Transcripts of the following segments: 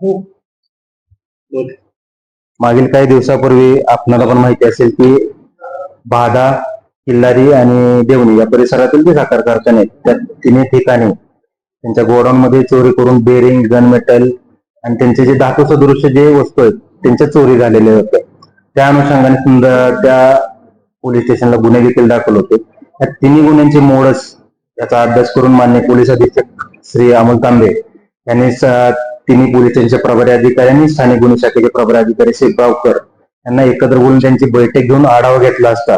Hope मागील काही दिवसापूर्वी आपणाला पण माहिती असेल की बाधा किल्लारी आणि देवणी या परिसरातील जे साखर कारखाने त्या तिन्ही ठिकाणी त्यांच्या गोडाऊन मध्ये चोरी करून बेरिंग गन मेटल आणि त्यांचे जे धातू सदृश्य जे वस्तू आहेत त्यांच्या चोरी झालेल्या होत्या. त्या अनुषंगाने सुंदर त्या पोलीस स्टेशनला गुन्हे देखील दाखल होते. या तिन्ही गुन्ह्यांची मोडस याचा अभ्यास करून मान्य पोलीस अधीक्षक श्री अमोल तांबे यांनी तिन्ही पोलिसांच्या प्रभारी अधिकारी आणि स्थानिक गुन्हे शाखेचे प्रभारी अधिकारी शेखगावकर यांना एकत्र बोलून त्यांची बैठक घेऊन आढावा घेतला असता.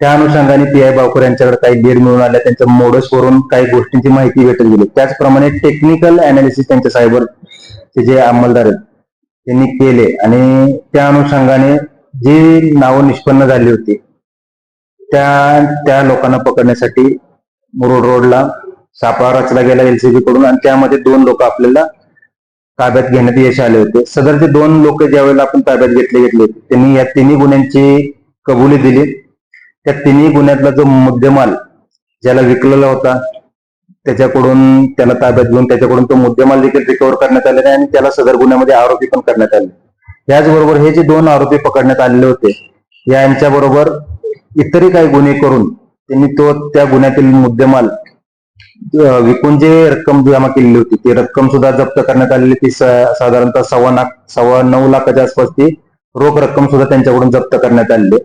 त्या अनुषंगाने पी आय बावकर यांच्याकडे काही लीड मिळून आल्या त्यांच्या मोडस वरून काही गोष्टींची माहिती भेटत गेली. त्याचप्रमाणे टेक्निकल अनालिसिस त्यांच्या सायबर जे अंमलदार आहेत त्यांनी केले आणि त्या अनुषंगाने जी नावं निष्पन्न झाली होती त्या त्या लोकांना पकडण्यासाठी रोड रोडला सापळा रचला गेला एलसीबी कडून आणि त्यामध्ये दोन लोक आपल्याला ताब्यात घेण्यात यश आले होते. सदरचे दोन लोक ज्या वेळेला आपण ताब्यात घेतले घेतले होते त्यांनी या तिन्ही गुन्ह्यांची कबुली दिली. त्या तिन्ही गुन्ह्यातला जो मुद्देमाल ज्याला विकलेला होता त्याच्याकडून त्याला ताब्यात घेऊन त्याच्याकडून तो मुद्देमाल देखील रिकव्हर करण्यात आलेला आहे आणि त्याला सदर गुन्ह्यामध्ये आरोपी पण करण्यात आले. त्याचबरोबर हे जे दोन आरोपी पकडण्यात आलेले होते यांच्या बरोबर इतरही काही गुन्हे करून त्यांनी तो त्या गुन्ह्यातील मुद्देमाल विकून जे रक्कम जमा केलेली होती ती रक्कम सुद्धा जप्त करण्यात आलेली ती साधारणतः सव्वा लाख सव्वा नऊ लाखाच्या आसपास ती रोख रक्कम सुद्धा त्यांच्याकडून जप्त करण्यात आलेली. आहे.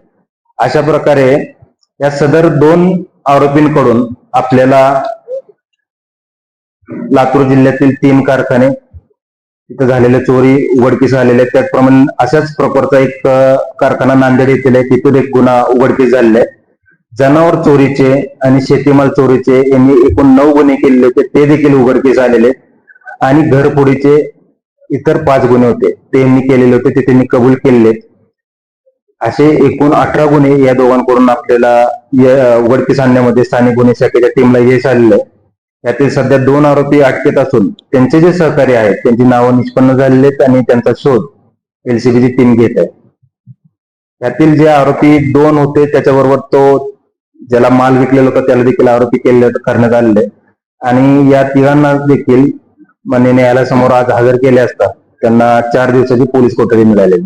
अशा प्रकारे या सदर दोन आरोपींकडून आपल्याला लातूर जिल्ह्यातील तीन कारखाने तिथं झालेल्या चोरी उघडकीस आलेल्या आहेत. त्याचप्रमाणे अशाच प्रकारचा एक कारखाना नांदेड येथील आहे. तिथून एक गुन्हा उघडकीस झालेला आहे. जनावर चोरीचे आणि शेतीमाल चोरीचे यांनी एकूण नऊ गुन्हे केलेले होते. ते देखील उघडकीस आलेले. आणि घरफोडीचे इतर पाच गुन्हे होते. ते यांनी केलेले होते. ते त्यांनी कबूल केलेले. असे एकूण अठरा गुन्हे या दोघांकडून आपल्याला उघडकीस आणण्यामध्ये स्थानिक गुन्हे शाखेच्या टीमला यश आलेलं. यातील सध्या दोन आरोपी अटकेत असून त्यांचे जे सहकारी आहेत त्यांची नावं निष्पन्न झालेले आहेत आणि त्यांचा शोध एलसीबीची टीम घेत आहे. यातील जे आरोपी दोन होते त्याच्याबरोबर तो ज्याला माल विकलेला होता त्याला देखील आरोपी केले करण्यात आलेले. आणि या तिघांना देखील मान्य न्यायालयासमोर आज हजर केले असता त्यांना चार दिवसाची पोलीस कोठडी मिळालेली